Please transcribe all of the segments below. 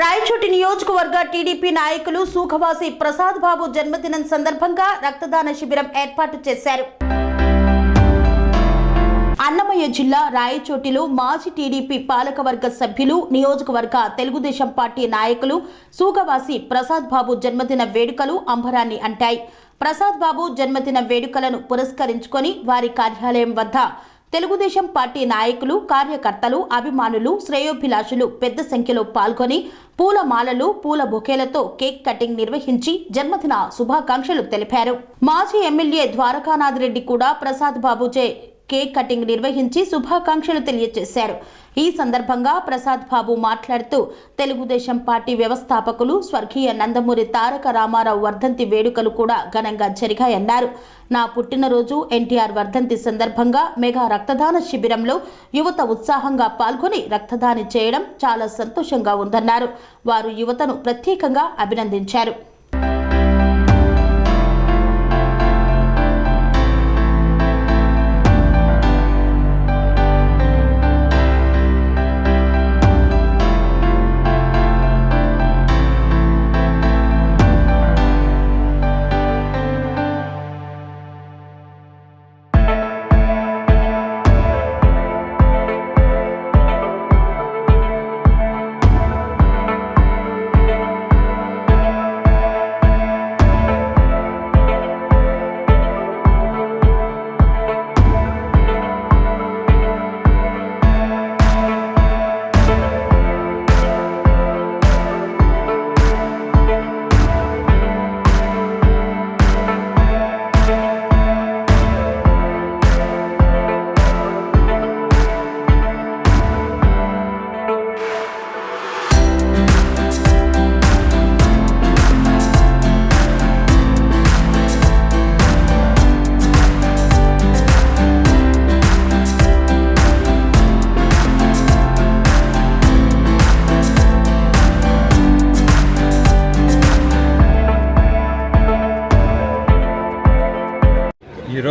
రాయచోటి నియోజకవర్గ టీడీపీ నాయకులు సూఖవాసి ప్రసాద్ బాబు జన్మదినం సందర్భంగా రక్తదాన శిబిరం ఏర్పాటు చేశారు. అన్నమయ్య జిల్లా రాయచోటిలో మాజీ టీడీపీ పాలకవర్గ సభ్యులు నియోజకవర్గ తెలుగుదేశం పార్టీ నాయకులు సూగవాసి ప్రసాద్ బాబు జన్మదిన వేడుకలు అంబరాన్ని అంటాయి. ప్రసాద్ బాబు జన్మదిన వేడుకలను పురస్కరించుకొని వారి కార్యాలయం వద్ద తెలుగుదేశం పార్టీ నాయకులు కార్యకర్తలు అభిమానులు శ్రేయోభిలాషులు పెద్ద సంఖ్యలో పాల్గొని పూల మాలలు పూల బొకేలతో కేక్ కటింగ్ నిర్వహించి జన్మదిన శుభాకాంక్షలు తెలిపారు. మాజీ ఎమ్మెల్యే ద్వారకానాథ్ రెడ్డి కూడా ప్రసాద్ బాబుచే కేక్ కటింగ్ నిర్వహించి శుభాకాంక్షలు తెలియజేశారు. ఈ సందర్భంగా ప్రసాద్ బాబు మాట్లాడుతూ తెలుగుదేశం పార్టీ వ్యవస్థాపకులు స్వర్గీయ నందమూరి తారక రామారావు వర్ధంతి వేడుకలు కూడా ఘనంగా జరిగాయన్నారు. నా పుట్టినరోజు ఎన్టీఆర్ వర్ధంతి సందర్భంగా మెగా రక్తదాన శిబిరంలో యువత ఉత్సాహంగా పాల్గొని రక్తదానం చేయడం చాలా సంతోషంగా ఉందన్నారు. వారు యువతను ప్రత్యేకంగా అభినందించారు.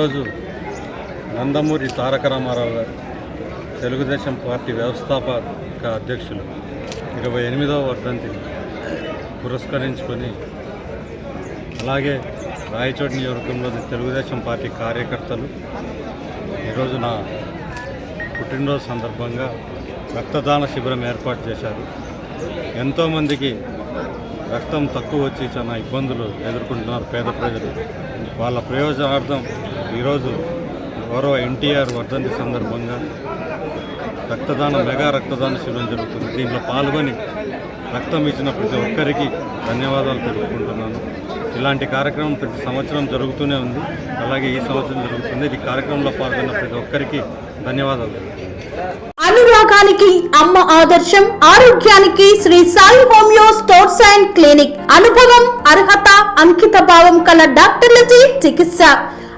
ఈరోజు నందమూరి తారక రామారావు గారు తెలుగుదేశం పార్టీ వ్యవస్థాపక అధ్యక్షులు ఇరవై ఎనిమిదవ వర్ధంతిని పురస్కరించుకొని అలాగే రాయచోటి నియోజకవర్గంలోని తెలుగుదేశం పార్టీ కార్యకర్తలు ఈరోజు నా పుట్టినరోజు సందర్భంగా రక్తదాన శిబిరం ఏర్పాటు చేశారు. ఎంతోమందికి రక్తం తక్కువ వచ్చి చాలా ఇబ్బందులు ఎదుర్కొంటున్నారు పేద ప్రజలు. వాళ్ళ ప్రయోజనార్థం ఈరోజు గౌరవ ఎన్టీఆర్ వర్ధంతి సందర్భంగా రక్తదానం మెగా రక్తదాన శిబిరం జరుగుతుంది. దీంట్లో పాల్గొని రక్తం ఇచ్చిన ప్రతి ఒక్కరికి ధన్యవాదాలు తెలుపుకుంటున్నాను. ఇలాంటి కార్యక్రమం ప్రతి సంవత్సరం జరుగుతూనే ఉంది. అలాగే ఈ సంవత్సరం జరుగుతుంది. ఈ కార్యక్రమంలో పాల్గొన్న ప్రతి ఒక్కరికి ధన్యవాదాలు అనురాగానికి అమ్మ ఆదర్శం ఆరోగ్యానికి Shri Sai homeo stores and clinic. అనుభవం అర్హత అంకిత భావం కల డాక్టర్లచే చికిత్స.